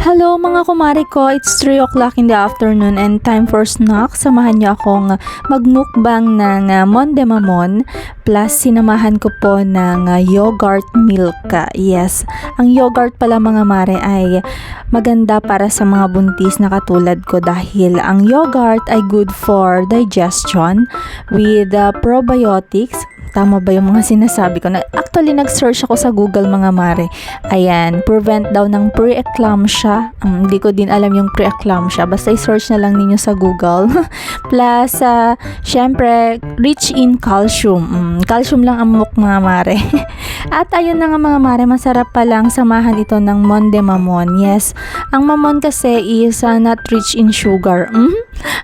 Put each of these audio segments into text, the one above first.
Hello mga kumari ko, it's 3 o'clock in the afternoon and time for snack. Samahan niyo akong magmukbang ng uh, Monde Mamon plus sinamahan ko po ng uh, yogurt milk. Yes, ang yogurt pala mga mare ay maganda para sa mga buntis na katulad ko dahil ang yogurt ay good for digestion with uh, probiotics Tama ba yung mga sinasabi ko? Na, actually, nag-search ako sa Google mga mare. Ayan, prevent daw ng pre-eclampsia. Um, hindi ko din alam yung pre-eclampsia. Basta i-search na lang ninyo sa Google. Plus, uh, syempre, rich in calcium. Um, calcium lang ang muk mga mare. At ayun na nga mga mare, masarap pa lang samahan ito ng Monde Mamon. Yes, ang mamon kasi is uh, not rich in sugar. Mm?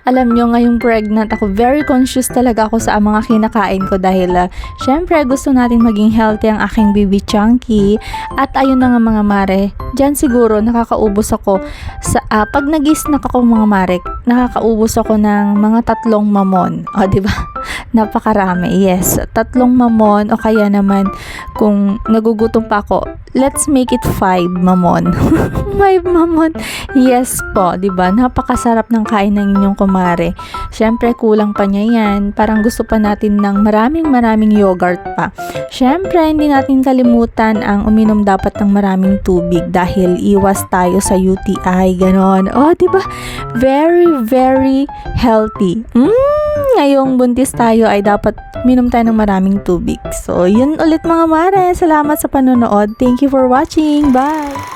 Alam nyo, ngayong pregnant ako, very conscious talaga ako sa mga kinakain ko dahil uh, syempre gusto natin maging healthy ang aking baby chunky. At ayun na nga mga mare, dyan siguro nakakaubos ako. Sa, uh, pag nag-snack ako mga mare, nakakaubos ako ng mga tatlong mamon. O, di ba? Napakarami. Yes, tatlong mamon o kaya naman kung nagugutom pa ako, let's make it five mamon. five mamon. Yes po, 'di ba? Napakasarap ng kain ng inyong kumare. Syempre kulang pa niya 'yan. Parang gusto pa natin ng maraming maraming yogurt pa. Syempre hindi natin kalimutan ang uminom dapat ng maraming tubig dahil iwas tayo sa UTI ganon. Oh, 'di ba? Very very healthy. Mm, ngayong buntis tayo ay dapat minom tayo ng maraming tubig. So, yun ulit mga mare. Salamat sa panonood. Thank you for watching. Bye!